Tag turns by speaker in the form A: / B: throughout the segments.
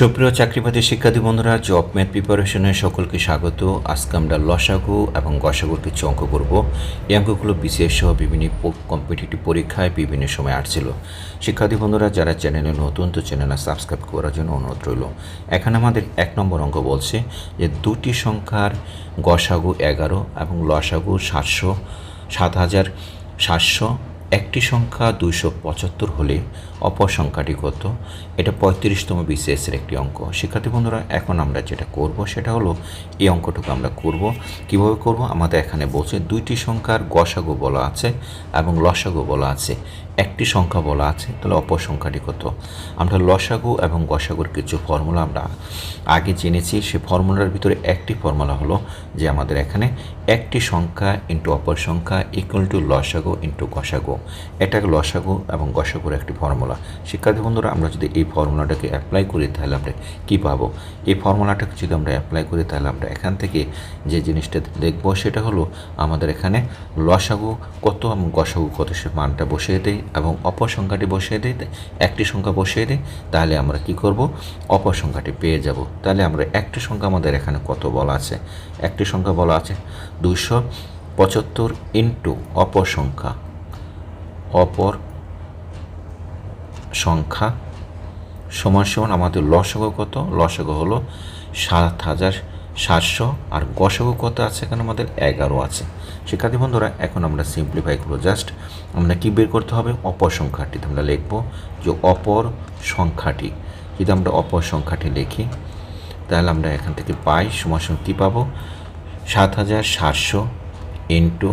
A: সুপ্রিয় চাকরিবাদী শিক্ষার্থী বন্ধুরা, জব ম্যাথ প্রিপারেশনে সকলকে স্বাগত। আজকে আমরা লসাগু এবং গসাগুর কিছু অঙ্ক করব এই অঙ্কগুলো বিশেষ সহ বিভিন্ন কম্পিটিটিভ পরীক্ষায় বিভিন্ন সময় আসছিল। শিক্ষার্থী বন্ধুরা, যারা চ্যানেলে নতুন, তো চ্যানেলে সাবস্ক্রাইব করার জন্য অনুরোধ রইল। এখানে আমাদের এক নম্বর অঙ্ক বলছে যে দুটি সংখ্যার গসাগু এগারো এবং লসাগু সাতশো, সাত হাজার সাতশো একটি সংখ্যা দুইশো পঁচাত্তর হলে অপর সংখ্যাটি কত? এটা পঁয়ত্রিশতম বিসিএসের একটি অঙ্ক। শিক্ষার্থী বন্ধুরা, এখন আমরা যেটা করব সেটা হলো এই অঙ্কটুকু আমরা করব। কীভাবে করব? আমাদের এখানে বলছে দুইটি সংখ্যার গসাগো বলা আছে এবং লসাগু বলা আছে। একটি সংখ্যা বলা আছে, তাহলে অপর সংখ্যাটি কত? আমরা লসাগু এবং গসাগুর কিছু ফর্মুলা আমরা আগে জেনেছি, সে ফর্মুলার ভিতরে একটি ফর্মুলা হলো যে আমাদের এখানে একটি সংখ্যা ইন্টু অপর সংখ্যা ইকুয়াল টু লসাগু ইন্টু গসাগু। এটা লসাগু এবং গসাগুর একটি ফর্মুলা। শিক্ষার্থী বন্ধুরা, আমরা যদি এই ফর্মুলাটাকে অ্যাপ্লাই করি, তাহলে আমরা কী পাবো? এই ফর্মুলাটাকে যদি আমরা অ্যাপ্লাই করি, তাহলে আমরা এখান থেকে যে জিনিসটা দেখব, সেটা হলো আমাদের এখানে লসাগু কত এবং গসাগু কত সে মানটা বসিয়ে দেয়। এবং অপর সংখ্যাটি বসিয়ে দিই, একটি সংখ্যা বসিয়ে দিই, তাহলে আমরা কি করব? অপর সংখ্যাটি পেয়ে যাব। তাহলে আমরা একটি সংখ্যা আমাদের এখানে কত বলা আছে? একটি সংখ্যা বলা আছে দুশো পঁচাত্তর ইন্টু অপর সংখ্যা। অপর সংখ্যা সমান সমান আমাদের লসগো কত? লসগো হলো সাত হাজার সাতশো, আর গসগো কত আছে এখানে? আমাদের এগারো আছে। শিক্ষার্থী বন্ধুরা, এখন আমরা সিম্পলিফাই করব জাস্ট আমরা কী বের করতে হবে? অপর সংখ্যাটিতে আমরা লিখব যে অপর সংখ্যাটি। যদি আমরা অপর সংখ্যাটি লিখি, তাহলে আমরা এখান থেকে পাই, সমান কী পাবো? সাত হাজার সাতশো ইন্টু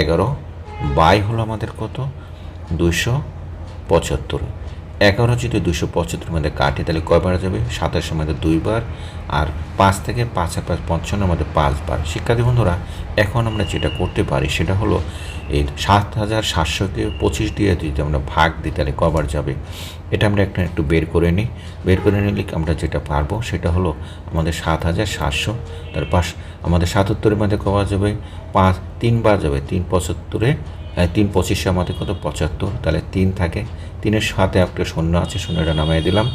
A: এগারো, বাই হলো আমাদের কত? দুশো পঁচাত্তর। এগারো যদি দুশো পঁচাত্তর মধ্যে কাটি, তাহলে কয়বার যাবে? সাতাশের মধ্যে দুইবার আর পাঁচ থেকে পাঁচ আর পাঁচ পঞ্চান্ন মধ্যে পাঁচবার শিক্ষার্থী বন্ধুরা, এখন আমরা যেটা করতে পারি, সেটা হলো এই সাত হাজার সাতশোকে পঁচিশ দিয়ে যদি আমরা ভাগ দিই, তাহলে কবার যাবে? এটা আমরা একটা একটু বের করে নিই। বের করে নিলে আমরা যেটা পারব, সেটা হলো আমাদের সাত হাজার সাতশো তার পাশ আমাদের সাতাত্তরের মধ্যে কবার যাবে? পাঁচ তিনবার যাবে। তিন পঁচাত্তরে তিন পঁচিশে আমাদের কত? পঁচাত্তর। তাহলে তিন থাকে। তিনের সাথে একটা শূন্য আছে, শূন্যটা নামিয়ে দিলাম।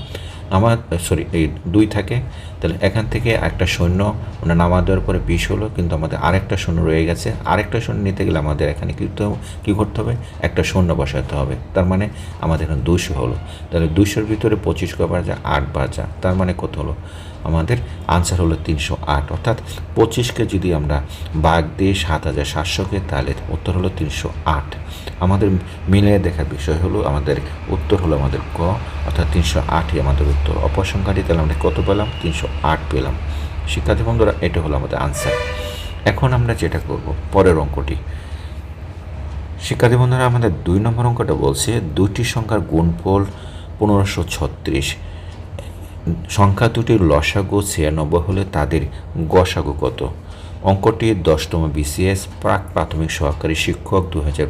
A: আমার সরি এই দুই থাকে। তাহলে এখান থেকে একটা শূন্য, ওটা নামা দেওয়ার পরে বিশ হলো, কিন্তু আমাদের আরেকটা শূন্য রয়ে গেছে। আরেকটা শূন্য নিতে গেলে আমাদের এখানে কী করতে হবে? কী করতে হবে? একটা শূন্য বসাতে হবে। তার মানে আমাদের এখানে দুশো হলো। তাহলে দুশোর ভিতরে পঁচিশ কবার যা আট যা তার মানে কত হলো? আমাদের আনসার হলো তিনশো আট, অর্থাৎ পঁচিশকে যদি আমরা বাঘ দিয়ে সাত হাজার সাতশোকে, তাহলে উত্তর হলো তিনশো আট। আমাদের মিলিয়ে দেখার বিষয় হলো, আমাদের উত্তর হলো আমাদের ক, অর্থাৎ তিনশো আটই আমাদের উত্তর। অপসংখ্যাটি তাহলে আমরা কত পেলাম? তিনশো আট পেলাম। শিক্ষার্থী বন্ধুরা, এটা হলো আমাদের আনসার। এখন আমরা যেটা করব, পরের অঙ্কটি। শিক্ষার্থী বন্ধুরা, আমাদের দুই নম্বর অঙ্কটা বলছে দুটি সংখ্যার গুণফল পনেরোশো ছত্রিশ। সংখ্যা দুটির লসাগু ছিয়ানব্বই হলে তাদের গসাগু কত? অঙ্কটি দশতম বিসিএস, প্রাক প্রাথমিক সহকারী শিক্ষক দু হাজার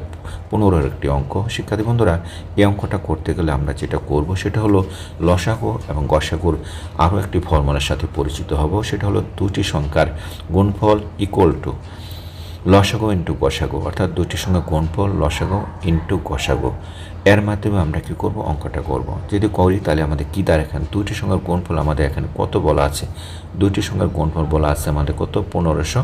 A: পনেরোর একটি অঙ্ক। শিক্ষার্থী বন্ধুরা, এই অঙ্কটা করতে গেলে আমরা যেটা করব সেটা হলো লসাগু এবং গসাগুর আরও একটি ফর্মুলার সাথে পরিচিত হব। সেটা হলো দুটি সংখ্যার গুণফল ইকুয়াল টু লসাগো ইন্টু গসাগো। অর্থাৎ দুটি সঙ্গে গুণফল লসাগো ইন্টু গসাগো। এর মাধ্যমে আমরা কী করব? অঙ্কটা করব। যদি করি, তাহলে আমাদের কী দাঁড় এখানে দুইটির সঙ্গে গুণফল আমাদের এখানে কত বলা আছে? দুইটির সংখ্যার গুণফল বলা আছে আমাদের কত? পনেরোশো।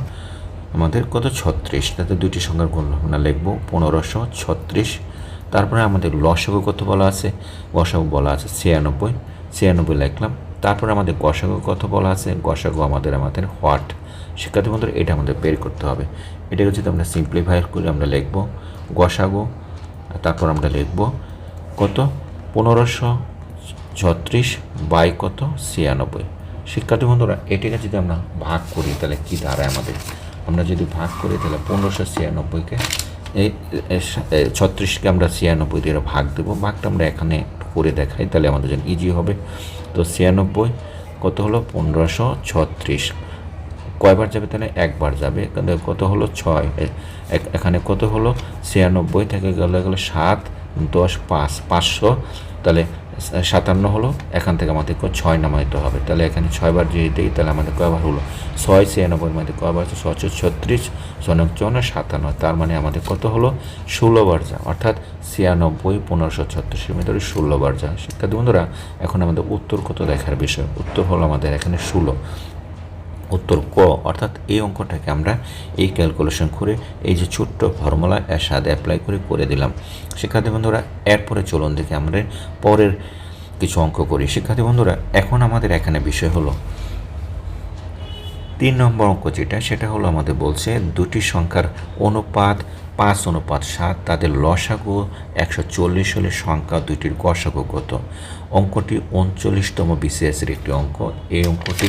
A: আমাদের কত? ছত্রিশ। তাতে দুইটি সংখ্যার গুণ আমরা লিখব পনেরোশো ছত্রিশ। তারপরে আমাদের লসাগু কত বলা আছে? গসাগু বলা আছে ছিয়ানব্বই। ছিয়ানব্বই লিখলাম। তারপরে আমাদের গসাগু কত বলা আছে? গসাগু আমাদের আমাদের হোয়াট? শিক্ষার্থী বন্ধুরা, এটা আমাদের বের করতে হবে। এটাকে যদি আমরা সিম্পলিফাই করে, আমরা লিখব গসাগু তারপর আমরা লিখব কত? পনেরোশো ছত্রিশ বাই কত? ছিয়ানব্বই। শিক্ষার্থী বন্ধুরা, এটাকে যদি আমরা ভাগ করি, তাহলে কী দাঁড়ায় আমাদের? আমরা যদি ভাগ করি, তাহলে পনেরোশো ছিয়ানব্বইকে, এই ছত্রিশকে আমরা ছিয়ানব্বই দিয়ে ভাগ দেবো। ভাগটা আমরা এখানে করে দেখাই, তাহলে আমাদের জন্য ইজি হবে। তো ছিয়ানব্বই কত হলো? পনেরোশো ছত্রিশ। কয়বার যাবে তাহলে? একবার যাবে। কত হলো? ছয়। এখানে কত হলো? ছিয়ানব্বই থেকে গেলে গেলে সাত, দশ, পাঁচ, পাঁচশো। তাহলে সাতান্ন হলো। এখান থেকে আমাদের ছয় নামাইতে হবে। তাহলে এখানে ছয়বার যদি দিই, তাহলে আমাদের কয়বার হলো? ছয়, ছিয়ানব্বই মধ্যে কয়বার আছে ছয় ছত্রিশ ছনক চৌন্ন, সাতান্ন। তার মানে আমাদের কত হলো? ষোলোবার যা। অর্থাৎ ছিয়ানব্বই, পনেরোশো ছত্রিশের ভিতরে ষোলোবার যা। শিক্ষার্থী বন্ধুরা, এখন আমাদের উত্তর কত দেখার বিষয়? উত্তর হলো আমাদের এখানে ষোলো। উত্তর ক, অর্থাৎ এই অঙ্কটাকে আমরা এই ক্যালকুলেশন করে এই যে ছোট্ট ফর্মুলা এর সাথে অ্যাপ্লাই করে করে দিলাম। শিক্ষার্থী বন্ধুরা, এরপরে চলুন দেখে আমরা পরের কিছু অঙ্ক করি। শিক্ষার্থী বন্ধুরা, এখন আমাদের এখানে বিষয় হলো, তিন নম্বর অঙ্ক যেটা, সেটা হলো আমাদের বলছে দুটি সংখ্যার অনুপাত পাঁচ অনুপাত সাত, তাদের লসাগু একশো চল্লিশ হলে সংখ্যা দুইটির গসাগু কত? অঙ্কটি উনচল্লিশতম বিসিএসের একটি অঙ্ক। এই অঙ্কটি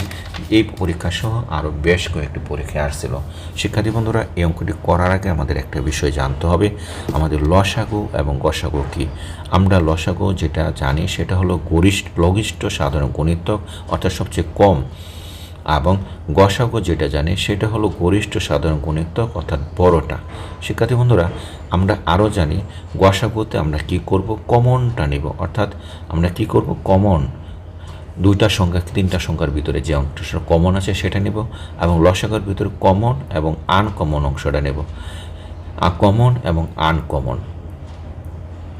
A: এই পরীক্ষা সহ আরও বেশ কয়েকটি পরীক্ষা আসছিল। শিক্ষার্থী বন্ধুরা, এই অঙ্কটি করার আগে আমাদের একটা বিষয় জানতে হবে। আমাদের লসাগু এবং গসাগু কি? আমরা লসাগু যেটা জানি সেটা হলো গরিষ্ঠ, লঘিষ্ঠ সাধারণ গণিতক, অর্থাৎ সবচেয়ে কম এবং গসাগু যেটা জানি, সেটা হলো গরিষ্ঠ সাধারণ গুণিতক অর্থাৎ বড়টা। শিক্ষার্থী বন্ধুরা, আমরা আরও জানি গসাগুতে আমরা কি করব? কমনটা নেব। অর্থাৎ আমরা কি করব? কমন। দুইটা সংখ্যা, তিনটা সংখ্যার ভিতরে যে অংশটা কমন আছে, সেটা নেব এবং লসাগুর ভিতরে কমন এবং আনকমন অংশটা নেব। কমন এবং আনকমন।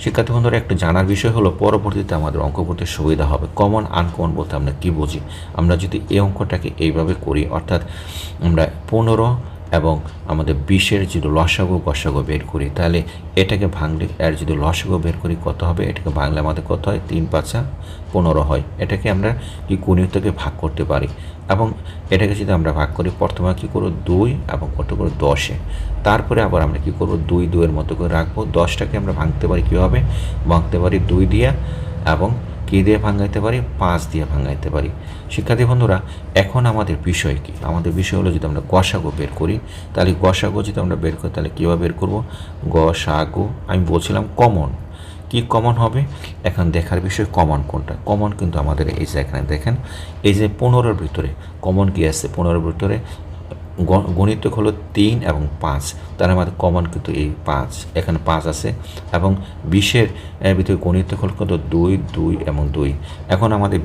A: শিক্ষার্থী বন্ধুরা একটু জানার বিষয় হলো, পরবর্তীতে আমাদের অঙ্ক করতে সুবিধা হবে। কমন আনকমন বলতে আমরা কী বুঝি? আমরা যদি এই অঙ্কটাকে এইভাবে করি, অর্থাৎ আমরা পনেরো এবং আমাদের বিশের যদি লসাগু, গসাগু বের করি, তাহলে এটাকে ভাঙলে এর যদি লসাগু বের করি, কত হবে? এটাকে ভাঙলে আমাদের কত হয়? তিন পাঁচা পনেরো হয়। এটাকে আমরা কি গুণিতকে ভাগ করতে পারি? এবং এটাকে যদি আমরা ভাগ করি, প্রথমে কী করব? দুই এবং কত করে দশে। তারপরে আবার আমরা কী করব? দুই, দুইয়ের মতো করে রাখব। দশটাকে আমরা ভাঙতে পারি কীভাবে? ভাঙতে পারি দুই দিয়ে এবং কী দিয়ে ভাঙাইতে পারি? পাঁচ দিয়ে ভাঙাইতে পারি। শিক্ষার্থী বন্ধুরা, এখন আমাদের বিষয় কি? আমাদের বিষয় হলো যদি আমরা গসাগু বের করি, তাহলে গসাগু যদি আমরা বের করি, তাহলে কীভাবে বের করব? গসাগু আমি বলছিলাম কমন। কি কমন হবে? এখন দেখার বিষয় কমন কোনটা? কমন কিন্তু আমাদের এই যে এখানে দেখেন, এই যে পনেরোর ভিতরে কমন কি আছে? পনেরোর ভিতরে গণিতক হলো তিন এবং পাঁচ। তার আমাদের কমন কিন্তু এই পাঁচ। এখানে পাঁচ আছে এবং বিশের ভিতরে গণিতক হলো কত দুই দুই এবং দুই। এখন আমাদের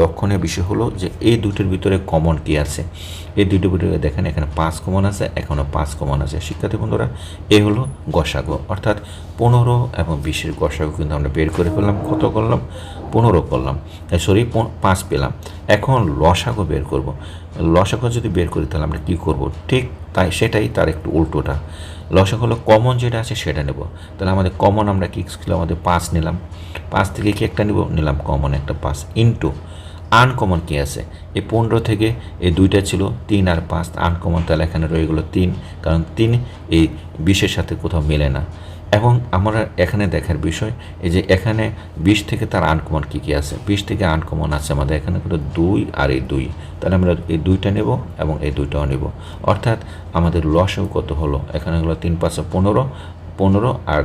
A: লক্ষণীয় বিষয় হলো যে এই দুটোর ভিতরে কমন কি আছে? এই দুটোর ভিতরে দেখেন এখানে পাঁচ কমন আছে এখনও পাঁচ কমন আছে। শিক্ষার্থী বন্ধুরা এই হলো গসাগো। অর্থাৎ পনেরো এবং বিশের গসাগো কিন্তু আমরা বের করে ফেললাম। কত করলাম? পনেরো করলাম। সরি পাঁচ পেলাম। এখন লসাগো বের করব। লসাগো যদি বের করি, তাহলে আমরা কী করব? ঠিক তাই, সেটাই তার একটু উল্টোটা। লসাগো হলো কমন যেটা আছে, সেটা নেব। তাহলে আমাদের কমন আমরা কী ছিল? আমাদের পাঁচ নিলাম। পাঁচ থেকে কি একটা নিব? নিলাম কমন একটা পাঁচ। ইন্টু আনকমন কি আছে? এই পনেরো থেকে এই দুইটা ছিল, তিন আর পাঁচ। আনকমন তাহলে এখানে রয়ে গেলো তিন। কারণ তিন এই বিশের সাথে কোথাও মেলে না। এবং আমরা এখানে দেখার বিষয়, এই যে এখানে বিশ থেকে তার আনকমন কী কী আছে? বিশ থেকে আনকমন আছে আমাদের এখানে কিন্তু দুই আর এই দুই। তাহলে আমরা এই দুইটা নেব এবং এই দুইটাও নেব। অর্থাৎ আমাদের লসও কত হলো? এখানে হলো তিন পাঁচশো পনেরো পনেরো আর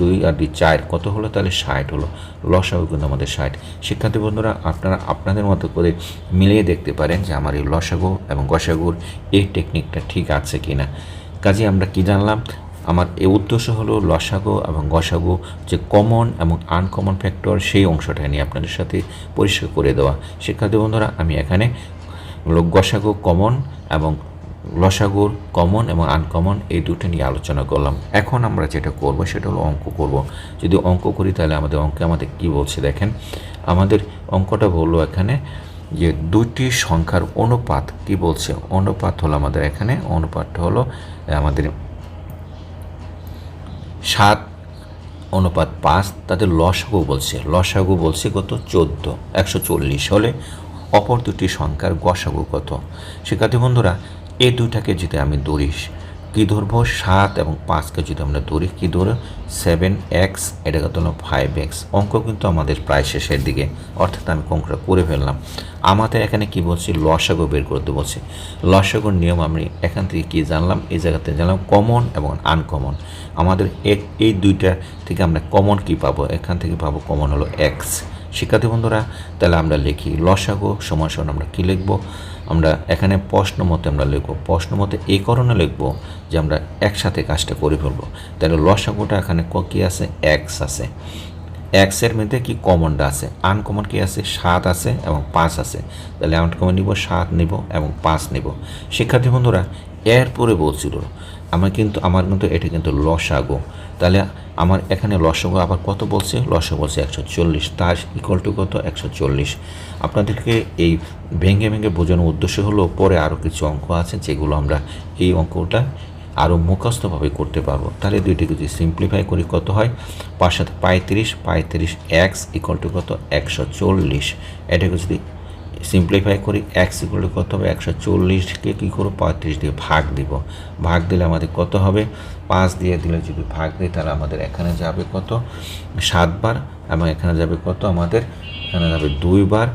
A: দুই আর দুই চার, কত হলো? তাহলে ষাট হলো। লসাগু কিন্তু আমাদের ষাট। শিক্ষার্থী বন্ধুরা, আপনারা আপনাদের মতো করে মিলিয়ে দেখতে পারেন যে আমার এই লসাগু এবং গসাগুর এই টেকনিকটা ঠিক আছে কি না কাজে আমরা কি জানলাম? আমার এই উদ্দেশ্য হলো লসাগো এবং গসাগো যে কমন এবং আনকমন ফ্যাক্টর সেই অংশটা নিয়ে আপনাদের সাথে পরিষ্কার করে দেওয়া। শিক্ষার্থী বন্ধুরা, আমি এখানে গসাগো কমন এবং লসাগুর কমন এবং আনকমন এই দুটো নিয়ে আলোচনা করলাম। এখন আমরা যেটা করব সেটা হলো অঙ্ক করব। যদি অঙ্ক করি তাহলে আমাদের অঙ্কে আমাদের কি বলছে দেখেন? আমাদের অঙ্কটা বলল এখানে যে দুইটি সংখ্যার অনুপাত কি বলছে? অনুপাত হলো আমাদের এখানে, অনুপাতটা হলো আমাদের সাত, অনুপাত পাঁচ, তাদের লসাগু বলছে। লসাগু বলছে কত? চোদ্দ, একশো চল্লিশ। হলে অপর দুটি সংখ্যার গসাগু কত? শিক্ষার্থী বন্ধুরা এই দুটাকে যদি আমি ধরিস কী ধরবো? সাত এবং পাঁচকে যদি আমরা ধরি, কী ধরো? সেভেন এক্স এটা কত হলো? ফাইভ এক্স অঙ্ক কিন্তু আমাদের প্রায় শেষের দিকে। অর্থাৎ আমি অঙ্কটা করে ফেললাম। আমাদের এখানে কি বলছি? লসাগু বের করতে বলছি। লসাগুর নিয়ম আমি এখান থেকে কি জানলাম? এই জায়গাতে জানলাম কমন এবং আনকমন আমাদের এই দুইটা থেকে আমরা কমন কি পাবো? এখান থেকে পাবো কমন হলো এক্স শিক্ষার্থী বন্ধুরা, তাহলে আমরা লিখি, লসাগু সমান সমান আমরা কী লিখব? আমরা এখানে প্রশ্ন মতে আমরা লিখব, প্রশ্ন মতে এই কারণে লিখব যে আমরা একসাথে কাজটা করে ফেলব। তাহলে লসাগুটা এখানে ক- কী আছে? এক্স আছে। এক্সের মধ্যে কি কমনটা আছে? আনকমন কি আছে? সাত আছে এবং পাঁচ আছে। তাহলে আনকমন নিব, সাত নিব এবং পাঁচ নিব। শিক্ষার্থী বন্ধুরা, এরপরে বলছিল আমার কিন্তু আমার কিন্তু এটা কিন্তু লসাগো। তাহলে আমার এখানে লসাগো আবার কত বলছে? লসা বলছে একশো চল্লিশ, তার ইকুয়াল টু কত? একশো চল্লিশ। আপনাদেরকে এই ভেঙে ভেঙে বোঝানোর উদ্দেশ্য হলো, পরে আরও কিছু অঙ্ক আছে যেগুলো আমরা এই অঙ্কটা আরও মুখস্থভাবে করতে পারব। তাহলে দুইটি যদি সিম্পলিফাই করি, কত হয়? পাঁচ পঁয়ত্রিশ পঁয়ত্রিশ এক্স ইকুয়াল টু কত? একশো চল্লিশ। এটাকে যদি সিম্পলিফাই করি এক্স ইকুয়াল কত হবে? একশো চল্লিশকে কী করব? পঁয়ত্রিশ দিয়ে ভাগ দিব। ভাগ দিলে আমাদের কত হবে? পাঁচ দিয়ে দিলে যদি ভাগ দিই, তাহলে আমাদের এখানে যাবে কত? সাতবার, এবং এখানে যাবে কত? আমাদের এখানে যাবে দুইবার।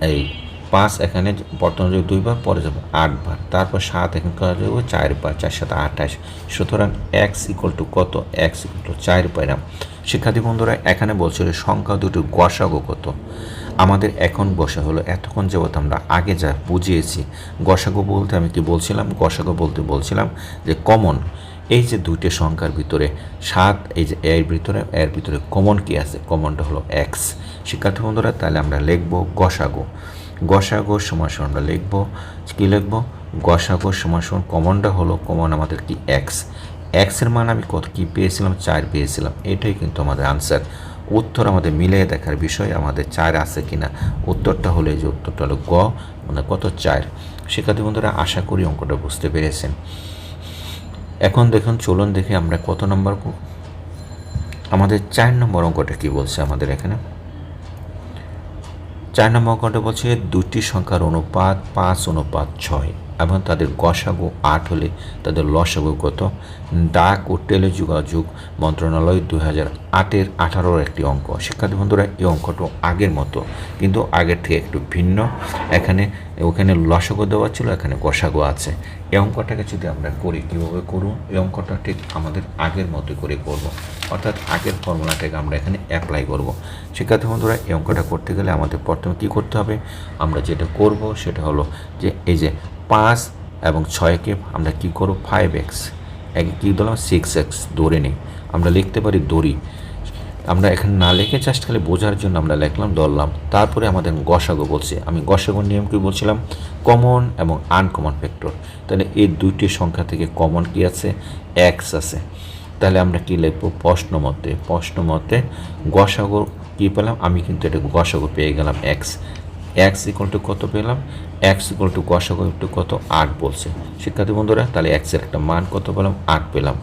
A: এই পাঁচ এখানে বর্তমানে যাবে দুইবার, পরে যাবে আটবার। তারপর সাত এখানে করা যাবে চারবার, চার সাথে আঠাশ। সুতরাং এক্স ইকুয়াল টু কত? এক্স ইকুয়াল টু চার পাইলাম। শিক্ষার্থী বন্ধুরা, এখানে বলছিল সংখ্যা দুটো গসাগো কত? আমাদের এখন বসা হলো এতক্ষণ যাবৎ আমরা আগে যা বুঝিয়েছি, গসাগো বলতে আমি কি বলছিলাম? গসাগো বলতে বলছিলাম যে কমন এই যে দুইটি সংখ্যার ভিতরে সাত, এই যে এর ভিতরে এর ভিতরে কমন কি আছে? কমনটা হলো এক্স শিক্ষার্থী বন্ধুরা, তাহলে আমরা লিখব গসাগো। গসাগো সমাসন আমরা লিখব, কী লিখব? গসাগো সমাসন কমনটা হলো কমন আমাদের কি এক্স এক্সের মান আমি কত, কী পেয়েছিলাম? চার পেয়েছিলাম। এটাই কিন্তু আমাদের আনসার উত্তর আমাদের মিলিয়ে দেখার বিষয় আমাদের চার আছে কিনা। উত্তরটা হলে যে উত্তরটা হলো গ মানে কত চার? শিক্ষার্থী বন্ধুরা, আশা করি অঙ্কটা বুঝতে পেরেছেন। এখন দেখুন, চলুন দেখে আমরা কত নম্বর আমাদের চার নম্বর অঙ্কটা কি বলছে আমাদের এখানে? চার নম্বর অঙ্কটা বলছে দুটি সংখ্যার অনুপাত পাঁচ, অনুপাত ছয়। এবং তাদের গসাগু আট হলে তাদের লসাগু ডাক ও টেলি যোগাযোগ মন্ত্রণালয় দু হাজার আটের আঠারোর একটি অঙ্ক। শিক্ষার্থী বন্ধুরা, এই অঙ্কটা আগের মতো, কিন্তু আগের থেকে একটু ভিন্ন। এখানে, ওখানে লসাগু দেওয়া ছিল, এখানে গসাগু আছে। এই অঙ্কটাকে যদি আমরা করি, কীভাবে করুন এই অঙ্কটা ঠিক আমাদের আগের মতো করে করব। অর্থাৎ আগের ফর্মুলাটাকে আমরা এখানে অ্যাপ্লাই করব। শিক্ষার্থী বন্ধুরা, এই অঙ্কটা করতে গেলে আমাদের প্রথমে কী করতে হবে? আমরা যেটা করব, সেটা হলো যে, এই যে পাঁচ এবং ছয়কে আমরা কী করব? ফাইভ এক্স একে কী দিলাম? সিক্স এক্স ধরে নিই। আমরা লিখতে পারি দড়ি। আমরা এখানে না লিখে জাস্ট খালি বোঝার জন্য আমরা লিখলাম, ধরলাম। তারপরে আমাদের গসাগো বলছে। আমি গসাগোর নিয়ম কি বলছিলাম? কমন এবং আনকমন ফ্যাক্টর তাহলে এই দুইটি সংখ্যা থেকে কমন কি আছে? এক্স আছে। তাহলে আমরা কি লিখব? প্রশ্ন মতে। প্রশ্ন মতে গসাগো কী পেলাম? আমি কিন্তু এটা গসাগো পেয়ে গেলাম এক্স এক্স ইকুয়াল টু কত পেলাম? এক্স ইকুয়াল টু গসাগো একটু কত? আট বলছে। শিক্ষার্থী বন্ধুরা, তাহলে এক্সের একটা মান কত পেলাম? আট পেলাম।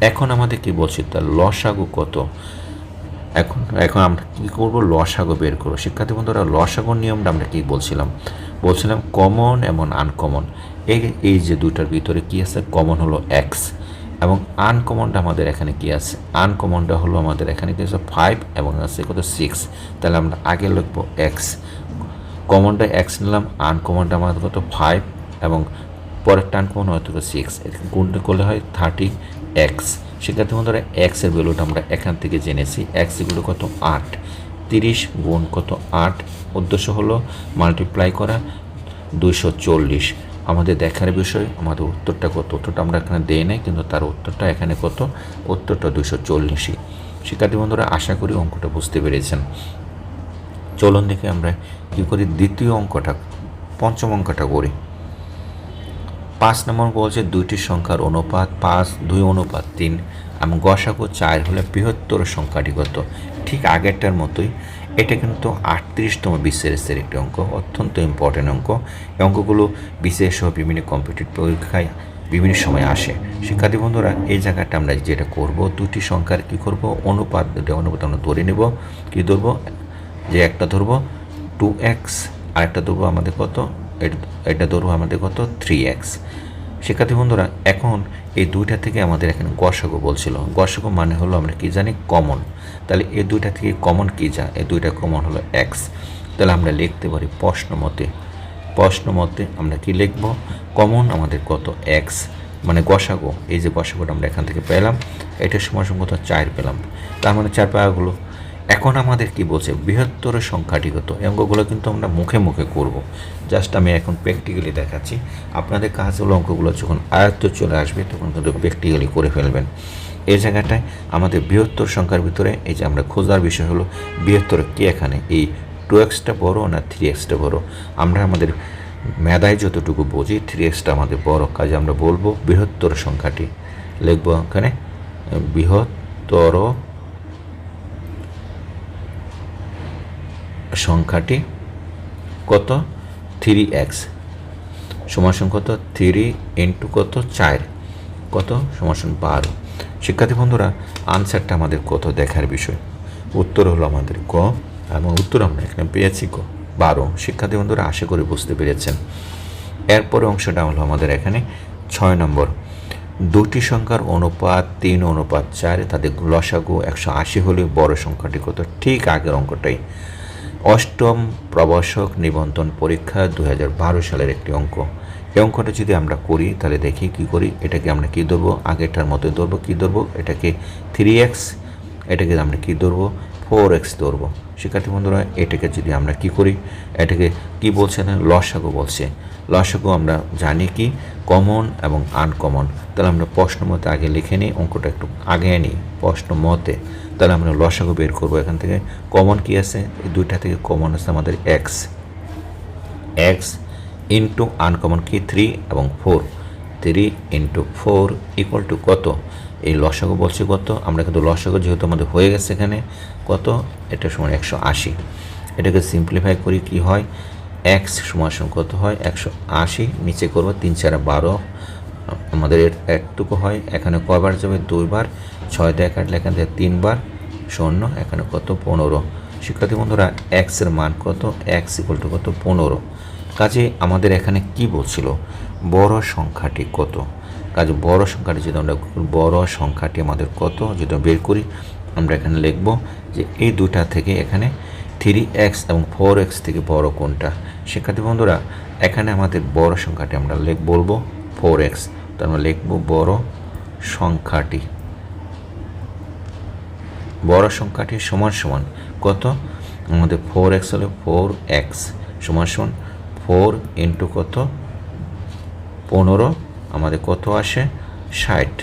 A: এখন আমাদের কি বলছি? তার লসাগু কত? এখন এখন আমরা কী করব? লসাগো বের করব। শিক্ষার্থী বন্ধুরা, লসাগোর নিয়মটা আমরা কী বলছিলাম? বলছিলাম কমন এবং আনকমন এই এই যে দুইটার ভিতরে কী আছে? কমন হলো এক্স এবং আনকমনটা আমাদের এখানে কি আছে? আনকমনটা হলো আমাদের এখানে কি আছে? ফাইভ এবং আছে কত? সিক্স তাহলে আমরা আগে লিখব এক্স কমনটা এক্স নিলাম আনকমনটা আমাদের কত ফাইভ এবং পরের টান আনকমন হয়তো সিক্স গুণটা করলে হয় থার্টি এক্স শিক্ষার্থী বন্ধুরা এক্সের ভ্যালুটা আমরা এখান থেকে জেনেছি। এক্স এগুলো কত? আট। তিরিশ গুণ কত? আট। উদ্দেশ্য হলো মাল্টিপ্লাই করা দুইশো চল্লিশ। আমাদের দেখার বিষয়, আমাদের উত্তরটা কত? উত্তরটা আমরা এখানে দেই নাই, কিন্তু তার উত্তরটা এখানে কত? উত্তরটা দুইশো চল্লিশই। শিক্ষার্থী বন্ধুরা, আশা করি অঙ্কটা বুঝতে পেরেছেন। চলুন দেখে আমরা কী করি? দ্বিতীয় অঙ্কটা, পঞ্চম অঙ্কটা করি। পাঁচ নম্বর বলছে দুইটি সংখ্যার অনুপাত, পাঁচ, দুই অনুপাত, তিন। এবং গসাগু চার হলে বৃহত্তর সংখ্যাটি কত? ঠিক আগেরটার মতোই। এটা কিন্তু আটত্রিশতম বিসিএসের একটি অঙ্ক, অত্যন্ত ইম্পর্টেন্ট অঙ্ক। এই অঙ্কগুলো বিসিএস সহ বিভিন্ন কম্পিটিটিভ পরীক্ষায় বিভিন্ন সময় আসে। শিক্ষার্থী বন্ধুরা, এই জায়গাটা আমরা যেটা করব, দুটি সংখ্যার কি করব? অনুপাত, দুটি অনুপাত আমরা ধরে নেব। কী ধরবো? যে একটা ধরবো টু এক্স আর একটা ধরবো আমাদের কত? এটা ধরবো আমাদের কত? থ্রি এক্স শিক্ষার্থী বন্ধুরা, এখন এই দুইটা থেকে আমাদের এখানে গসাগো বলছিল। গসাগো মানে হলো আমরা কি জানি? কমন তাহলে এই দুইটা থেকে কমন কি যা? এই দুইটা কমন হলো এক্স তাহলে আমরা লিখতে পারি প্রশ্ন মতে। প্রশ্ন মতে আমরা কি লিখব? কমন আমাদের কত? এক্স মানে গসাগো, এই যে গসাগোটা আমরা এখান থেকে পেলাম, এটার সময় কত? চার পেলাম। তার মানে চার পাওয়াগুলো এখন আমাদের কি বলছে? বৃহত্তর সংখ্যাটিগত এই অঙ্কগুলো কিন্তু আমরা মুখে মুখে করব। জাস্ট আমি এখন প্র্যাকটিক্যালি দেখাচ্ছি। আপনাদের কাজ হলো অঙ্কগুলো যখন আয়ত্ত চলে আসবে, তখন কিন্তু প্র্যাকটিক্যালি করে ফেলবেন। এই জায়গাটায় আমাদের বৃহত্তর সংখ্যার ভিতরে, এই যে আমরা খোঁজার বিষয় হলো, বৃহত্তর কে এখানে? এই টু এক্সটা বড়ো না থ্রি এক্সটা বড়ো? আমরা আমাদের মেধায় যতটুকু বুঝি থ্রি এক্সটা আমাদের বড়। কাজে আমরা বলব বৃহত্তর সংখ্যাটি। লিখব এখানে, বৃহত্তর সংখ্যাটি কত? থ্রি এক্স সমাসন কত? থ্রি ইন্টু কত? চার। কত? সমাসন বারো। শিক্ষার্থী বন্ধুরা আনসারটা আমাদের কত দেখার বিষয়? উত্তর হলো আমাদের ক এবং উত্তর আমরা এখানে পেয়েছি ক বারো। শিক্ষার্থী বন্ধুরা, আশা করে বুঝতে পেরেছেন। এরপরে অংশটা হলো আমাদের এখানে ছয় নম্বর। দুটি সংখ্যার অনুপাত তিন, অনুপাত চার, তাদের লসাগু একশো আশি হলে বড় সংখ্যাটি কত? ঠিক আগের অঙ্কটাই। অষ্টম প্রবাসক নিবন্ধন পরীক্ষা দু হাজার বারো সালের একটি অঙ্ক। এই অঙ্কটা যদি আমরা করি, তাহলে দেখি কি করি, এটাকে আমরা কি ধরবো? আগেরটার মতো ধরবো। কি ধরবো? এটাকে থ্রি এক্স এটাকে আমরা কি ধরবো? ফোর এক্স ধরবো। শিক্ষার্থী বন্ধুরা, এটাকে যদি আমরা কি করি, এটাকে কি বলছে না? লসাগু বলছে। লসাগু আমরা জানি কি? কমন এবং আনকমন তাহলে আমরা প্রশ্ন মতে আগে লিখে নিই, অঙ্কটা একটু আগে নিই। প্রশ্ন মতে তাহলে আমরা লসাগু বের করব এখান থেকে। কমন কি আছে? এই দুইটা থেকে কমন আছে আমাদের এক্স এক্স ইন্টু আনকমন কি? থ্রি এবং four three into four equal to কত? এই লসাগু বলছি কত? আমরা কিন্তু লসাগু যেহেতু আমাদের হয়ে গেছে এখানে, কত? এটা সমান একশো আশি। এটাকে সিম্পলিফাই করি কি হয়? এক্স সমান কত হয়? একশো আশি। নিচে করব তিন চার বারো। আমাদের এর একটুকু হয়। এখানে কয়বার যাবে? দুইবার। ছয় দিয়ে কাটলে এখান থেকে তিনবার শূন্য, এখানে কত? পনেরো। শিক্ষার্থী বন্ধুরা এক্সের মান কত? এক্স ইকুয়াল টু কত? পনেরো। কাজে আমাদের এখানে কি বলছিল? বড় সংখ্যাটি কত? কাজে বড় সংখ্যাটি যদি আমরা বড় সংখ্যাটি আমাদের কত? যদি বের করি, আমরা এখানে লিখব যে এই দুটা থেকে এখানে থ্রি এক্স এবং ফোর এক্স থেকে বড় কোনটা? শিক্ষার্থী বন্ধুরা, এখানে আমাদের বড় সংখ্যাটি আমরা লেখ বলব ফোর এক্স তো আমরা লিখব বড় সংখ্যাটি। বড় সংখ্যাটি সমান সমান কত? আমাদের ফোর এক্স হলে ফোর এক্স সমান সমান ফোর ইন্টু কত? পনেরো। আমাদের কত আসে? ষাট।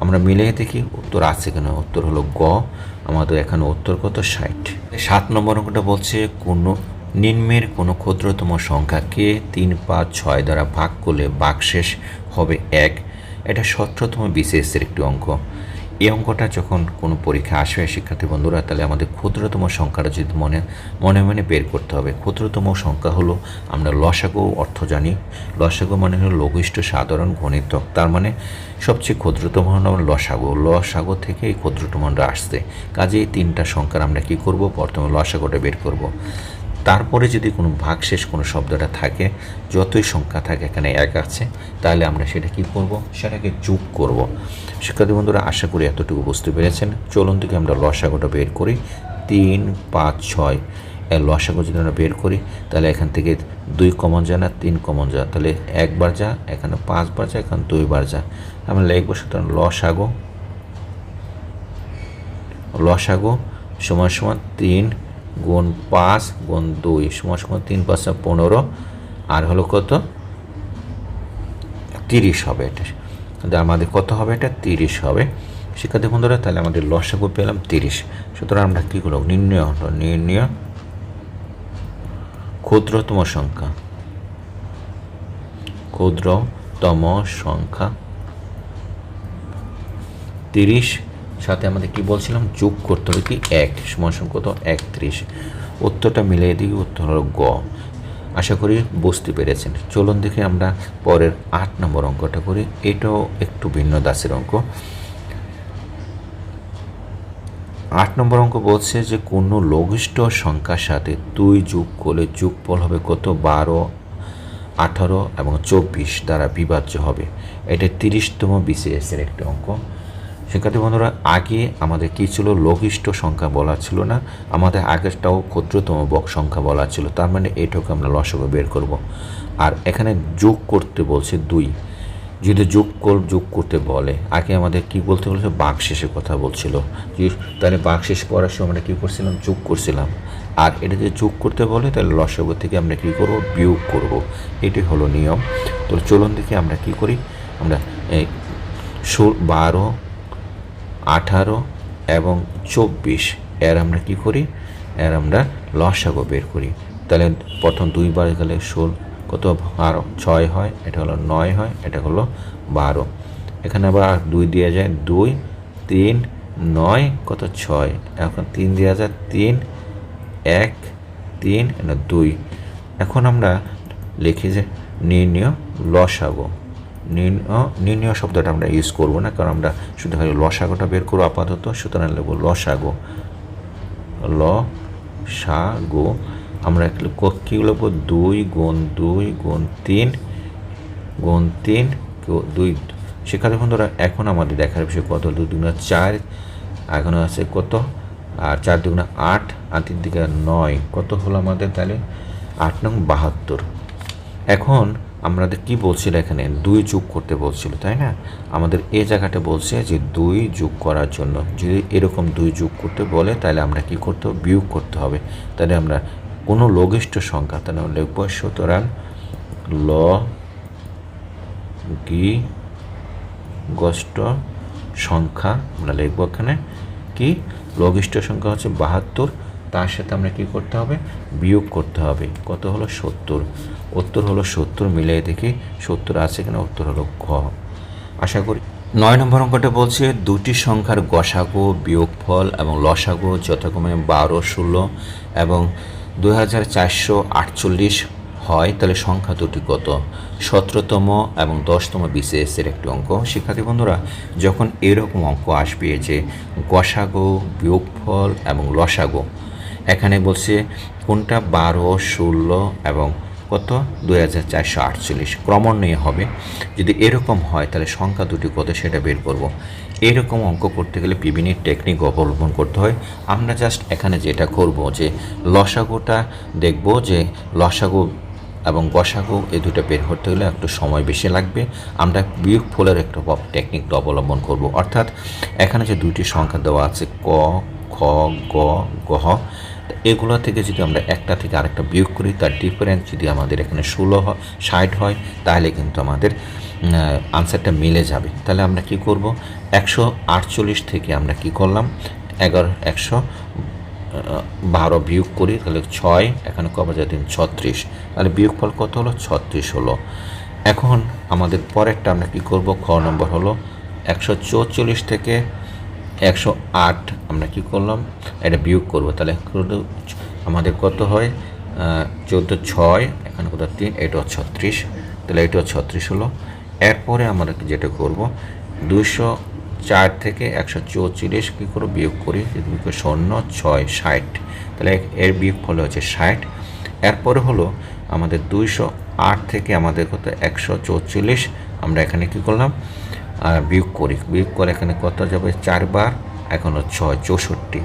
A: আমরা মিলে দেখি, উত্তর আছে কেন? উত্তর হলো গ। আমাদের এখানে উত্তর কত? ষাট। সাত নম্বর অঙ্কটা বলছে, কোনো নিম্নের কোনো ক্ষুদ্রতম সংখ্যাকে তিন, পাঁচ, ছয় দ্বারা ভাগ করলে বাকশেষ হবে এক। এটা সতেরোতম বিসিএসের একটি অঙ্ক। এই অঙ্কটা যখন কোনো পরীক্ষা আসবে, শিক্ষার্থী বন্ধুরা, তাহলে আমাদের ক্ষুদ্রতম সংখ্যাটা যদি মনে মনে মনে বের করতে হবে। ক্ষুদ্রতম সংখ্যা হলো, আমরা লসাগু অর্থ জানি। লসাগু মানে হলো লঘিষ্ঠ সাধারণ গণিতক তার মানে সবচেয়ে ক্ষুদ্রতম হলো আমরা লসাগু। লসাগু থেকে এই ক্ষুদ্রতমটা আসছে। কাজে এই তিনটা সংখ্যার আমরা কি করব? প্রথমে লসাগুটা বের করব। তারপরে যদি কোনো ভাগশেষ কোনো শব্দটা থাকে, যতই সংখ্যা থাকে এখানে এক আছে, তাহলে আমরা সেটা কি করব? সেটাকে যোগ করব। শিক্ষার্থী বন্ধুরা, আশা করি এতটুকু বুঝতে পেরেছেন। চলুন থেকে আমরা লসাগোটা বের করি। তিন, পাঁচ, ছয়। এর লসাগু যদি আমরা বের করি, তাহলে এখান থেকে দুই কমন যায় না, তিন কমন যা তাহলে একবার যা, এখানে পাঁচবার যা, এখানে দুইবার যা। আমরা লিখব সুতরাং লসাগু। লসাগু সমান সমান তিন গুণ পাঁচ গুণ দুই সমান সমান তিন পাঁচ পনেরো। আর হলো কত? তিরিশ হবে এটা। আমাদের কত হবে? এটা তিরিশ হবে। শিক্ষার্থী বন্ধুরা, তাহলে আমাদের লসাগু পেলাম তিরিশ। সুতরাং আমরা কী করব? নির্ণয় হলো, নির্ণয় ক্ষুদ্রতম সংখ্যা। ক্ষুদ্রতম সংখ্যা। তিরিশ, সাথে আমাদের কি বলছিলাম? যোগ করতে হবে কি? এক, সমান সমান কত? একত্রিশ। উত্তরটা মিলিয়ে দিই, উত্তর হলো গ। আশা করি বুঝতে পেরেছেন। চলুন দেখে আমরা পরের আট নম্বর অঙ্কটা করি। এটাও একটু ভিন্ন দাসের অঙ্ক। আট নম্বর অঙ্ক বলছে যে, কোনো লঘিষ্ঠ সংখ্যার সাথে দুই যোগ করলে যোগফল হবে কত? বারো, আঠারো এবং চব্বিশ দ্বারা বিভাজ্য হবে। এটা তিরিশতম বিসিএসের একটি অঙ্ক। শিক্ষার্থী বন্ধুরা, আগে আমাদের কী ছিল? লঘিষ্ঠ সংখ্যা বলা ছিল না। আমাদের আগেরটাও ক্ষুদ্রতম বক সংখ্যা বলা ছিল। তার মানে এটাকে আমরা লসকে বের করব। আর এখানে যোগ করতে বলছে দুই। যদি যোগ কর, যোগ করতে বলে, আগে আমাদের কি বলতে বলছে? বাঘ শেষের কথা বলছিল। তাহলে বাঘ শেষ করার সময় আমরা কী করছিলাম? যোগ করছিলাম। আর এটা যদি যোগ করতে বলে, তাহলে লসগ থেকে আমরা কী করব? বিয়োগ করব। এটি হলো নিয়ম। তো চলুন দেখে আমরা কি করি। আমরা বারো আঠারো এবং চব্বিশ। এর আমরা কি করি? এর আমরা লসাগো বের করি। তাহলে প্রথম দুইবার গেলে ষোল, কত? বারো। ছয় হয়, এটা হলো নয় হয়, এটা হলো বারো। এখানে আবার দুই দেওয়া যায়, দুই, তিন, নয়, কত? ছয়। এখন তিন দেওয়া যায়, তিন, এক, তিন, দুই। এখন আমরা লিখি যে নির্ণয় লসাগো। নির্ণয় শব্দটা আমরা ইউজ করব না, কারণ আমরা শুধু খালি লসাগোটা বের করব আপাতত, সুতরাং লিখব লসাগো। ল সা গো আমরা কী লিখব? দুই গুণ দুই গুণ তিন গুণ তিন দুই। শিক্ষার্থী বন্ধুরা, এখন আমাদের দেখার বিষয় কত? দুই দুগুণা চার এখন আছে কত? আর চার দুগুণা আট, আর তিন দিকে নয়। কত হলো আমাদের তাহলে? আট নং বাহাত্তর। এখন আমাদের কি বলছিল এখানে? দুই যোগ করতে বলছিল, তাই না? আমাদের এই জায়গাটা বলছে যে দুই যোগ করার জন্য। যদি এরকম দুই যোগ করতে বলে, তাহলে আমরা কি করতে হবে? বিয়োগ করতে হবে। তাহলে আমরা কোনো লঘিষ্ঠ সংখ্যা, তাহলে আমরা লিখব, সুতরাং ল গি গষ্ট সংখ্যা আমরা লিখব এখানে। কি? লঘিষ্ঠ সংখ্যা হচ্ছে বাহাত্তর, তার সাথে আমরা কি করতে হবে? বিয়োগ করতে হবে। কত হলো? সত্তর। উত্তর হলো সত্তর, মিলিয়ে দেখি সত্তর আছে কিনা, উত্তর হলো ঘ। আশা করি। নয় নম্বর অঙ্কটা বলছে, দুটি সংখ্যার গসাগু, বিয়োগফল এবং লসাগো যথাক্রমে বারো, ষোলো এবং দুই হাজার চারশো আটচল্লিশ হয়, তাহলে সংখ্যা দুটি কত? সতেরোতম এবং দশতম বিসিএস এর একটি অঙ্ক। শিক্ষার্থী বন্ধুরা, যখন এরকম অঙ্ক আসবে যে গসাগো, বিয়োগফল এবং লসাগো, এখানে বলছে কোনটা বারো, ষোলো এবং কত? দুই হাজার চারশো আটচল্লিশ। ক্রমান্বয়ে হবে। যদি এরকম হয়, তাহলে সংখ্যা দুটি কত সেটা বের করব। এরকম অঙ্ক করতে গেলে বিভিন্ন টেকনিক অবলম্বন করতে হয়। আমরা জাস্ট এখানে যেটা করব যে, লসাগুটা দেখব যে, লসাগু এবং গসাগু এই দুটো বের করতে গেলে একটু সময় বেশি লাগবে। আমরা বিয়োগ ফলের একটা টেকনিক অবলম্বন করব। অর্থাৎ, এখানে যে দুইটি সংখ্যা দেওয়া আছে, ক, খ, গ গহ এগুলো থেকে যদি আমরা একটা থেকে আরেকটা বিয়োগ করি, তার ডিফারেন্স যদি আমাদের এখানে ষোলো হয়, ষাট হয়, তাহলে কিন্তু আমাদের আনসারটা মিলে যাবে। তাহলে আমরা কি করব? একশো আটচল্লিশ থেকে আমরা কি করলাম? এগারো, একশো বারো বিয়োগ করি, তাহলে ছয়, এখানে কবে যায় দিন ছত্রিশ। তাহলে বিয়োগফল কত হলো? ছত্রিশ হলো। এখন আমাদের পরেরটা আমরা কি করব? খ নম্বর হলো একশো থেকে একশো আট আমরা কি করলাম? এটা বিয়োগ করব। তাহলে আমাদের কত হয়? চোদ্দ ছয়, এখানে কত? তিন, এটাও ছত্রিশ। তাহলে এটাও ছত্রিশ হলো। এরপরে আমরা যেটা করব দুশো চার থেকে একশো চৌচল্লিশ কী করে বিয়োগ করি? শূন্য, ছয়, ষাট। তাহলে এর বিয়োগ ফলে হচ্ছে ষাট। এরপরে হলো আমাদের দুইশো আট থেকে আমাদের কত? একশো চৌচল্লিশ আমরা এখানে কি করলাম? বিয়োগ করি। বিয়োগ করে এখানে কত যাবে? চারবার, এখন ছয়, চৌষট্টি।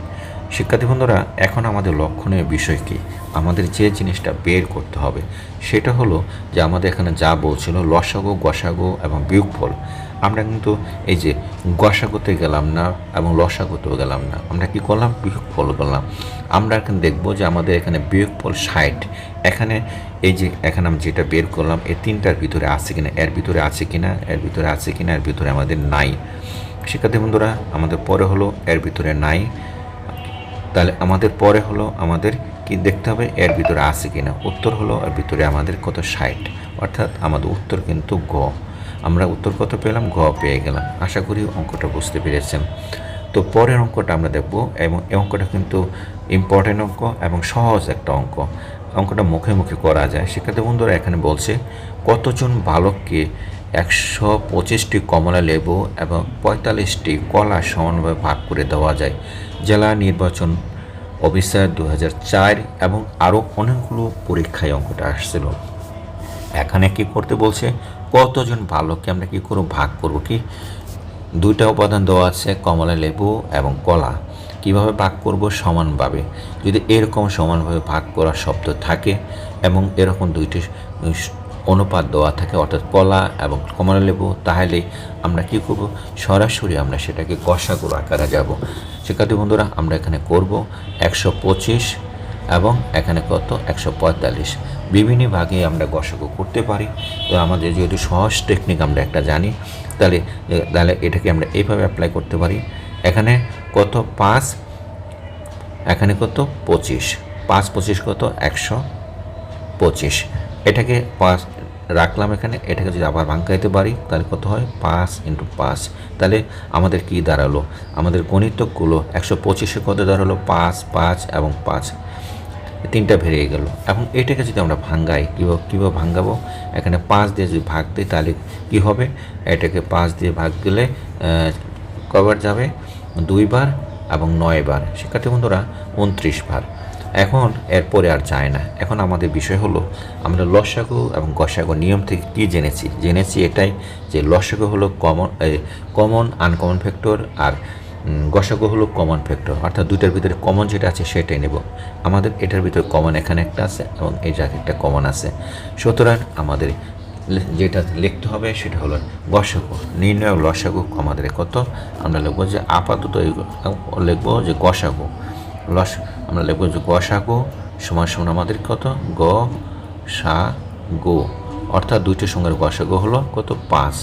A: শিক্ষার্থী বন্ধুরা, এখন আমাদের লক্ষণীয় বিষয় কি? আমাদের যে জিনিসটা বের করতে হবে, সেটা হলো যে আমাদের এখানে যা বলছিল, লসাগো, গসাগো এবং বিয়োগফল। আমরা কিন্তু এই যে গসাগোতে গেলাম না এবং লসাগোতেও গেলাম না। আমরা কি করলাম? বিয়োগফল করলাম। আমরা এখানে দেখব যে আমাদের এখানে বিয়োগফল ষাট। এখানে এই যে এখানে আমি যেটা বের করলাম, এই তিনটার ভিতরে আছে কিনা, এর ভিতরে আছে কিনা, এর ভিতরে আছে কিনা, এর ভিতরে আমাদের নাই। শিক্ষার্থী বন্ধুরা, আমাদের পরে হলো, এর ভিতরে নাই। তাহলে আমাদের পরে হলো, আমাদের কি দেখতে হবে? এর ভিতরে আছে কিনা। উত্তর হলো, এর ভিতরে আমাদের কত? ষাট। অর্থাৎ আমাদের উত্তর কিন্তু গ। আমরা উত্তর কত পেলাম? গ পেয়ে গেলাম। আশা করি অঙ্কটা বুঝতে পেরেছেন। তো পরের অঙ্কটা আমরা দেখব এবং এই অঙ্কটা কিন্তু ইম্পর্টেন্ট অঙ্ক এবং সহজ একটা অঙ্ক। অঙ্কটা মুখে মুখে করা যায়। শিক্ষার্থী বন্ধুরা, এখানে বলছে, কতজন বালককে একশো পঁচিশটি কমলা লেবু এবং পঁয়তাল্লিশটি কলা সমানভাবে ভাগ করে দেওয়া যায়? জেলা নির্বাচন অফিসার দু এবং আরও অনেকগুলো পরীক্ষায় অঙ্কটা আসছিল। এখানে কি করতে বলছে? কতজন বালককে আমরা কি করব? ভাগ করব কি? দুইটা উপাদান দেওয়া আছে, কমলা লেবু এবং কলা। কীভাবে ভাগ করব? সমানভাবে। যদি এরকম সমানভাবে ভাগ করার শব্দ থাকে এবং এরকম দুইটি অনুপাত দেওয়া থাকে, অর্থাৎ কলা এবং কমলা লেবু, তাহলে আমরা কি করব? সরাসরি আমরা সেটাকে কষাগুলো আকারে যাব। শিক্ষার্থী বন্ধুরা, আমরা এখানে করব একশো পঁচিশ এবং এখানে কত? একশো পঁয়তাল্লিশ। বিভিন্ন ভাগে আমরা গসাগু করতে পারি। তো আমাদের যেহেতু সহজ টেকনিক আমরা একটা জানি, তাহলে তাহলে এটাকে আমরা এইভাবে অ্যাপ্লাই করতে পারি। এখানে কত? পাঁচ। এখানে কত? পঁচিশ। পাঁচ, পঁচিশ কত? একশো পঁচিশ। এটাকে পাঁচ, রাখলাম এখানে। এটাকে যদি আবার ভাঙাইতে পারি, তাহলে কত হয়? পাঁচ ইন্টু পাঁচ। তাহলে আমাদের কি দাঁড়াল? আমাদের গণিতকগুলো একশো পঁচিশে কত দাঁড়াল? পাঁচ পাঁচ এবং পাঁচ। তিনটা বেরিয়ে গেল। এখন এটাকে যদি আমরা ভাঙ্গাই কীভাবে কীভাবে ভাঙ্গাবো? এখানে পাঁচ দিয়ে যদি ভাগ দিই, তাহলে কী হবে? এটাকে পাঁচ দিয়ে ভাগ দিলে কবার যাবে? দুইবার এবং নয়বার শিক্ষার্থী বন্ধুরা, উনত্রিশ বার। এখন এরপরে আর যায় না। এখন আমাদের বিষয় হলো, আমরা লসাগু এবং গসাগু নিয়ম থেকে কী জেনেছি? জেনেছি এটাই যে লসাগু হলো কমন কমন আনকমন ফ্যাক্টর আর গসাগু হলো কমন ফ্যাক্টর অর্থাৎ দুইটার ভিতরে কমন যেটা আছে সেটাই নেব। আমাদের এটার ভিতরে কমন এখানে একটা আছে এবং এই জায়গায় একটা কমন আছে। সুতরাং আমাদের যেটা লিখতে হবে সেটা হলো গসাগু, নির্ণয় লসাগু আমাদের কত? আমরা লিখব যে আপাতত লিখব যে গসাগু। লস, আমরা লিখব যে গসাগু সমান সমান আমাদের কত? গ সা গো অর্থাৎ দুইটি সংখ্যার গসাগু হলো কত? পাঁচ।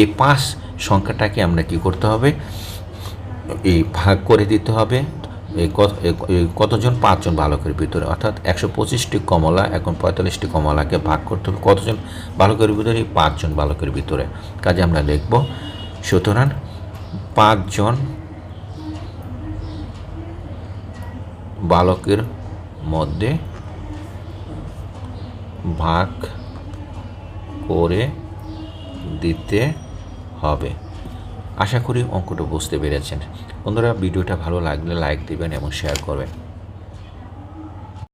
A: এই পাঁচ সংখ্যাটাকে আমরা কি করতে হবে? এই ভাগ করে দিতে হবে। এই কত- এই- এই কতজন? পাঁচজন বালকের ভিতরে। অর্থাৎ একশো পঁচিশটি কমলা, এখন পঁয়তাল্লিশটি কমলাকে ভাগ করতে হবে। কতজন বালকের ভিতরে? এই পাঁচজন বালকের ভিতরে। কাজে আমরা লিখব, সুতরাং পাঁচজন বালকের মধ্যে ভাগ করে দিতে হবে। আশা করি অঙ্কটা বুঝতে পেরেছেন। বন্ধুরা ভিডিওটা ভালো লাগলে লাইক দেবেন এবং শেয়ার করবেন।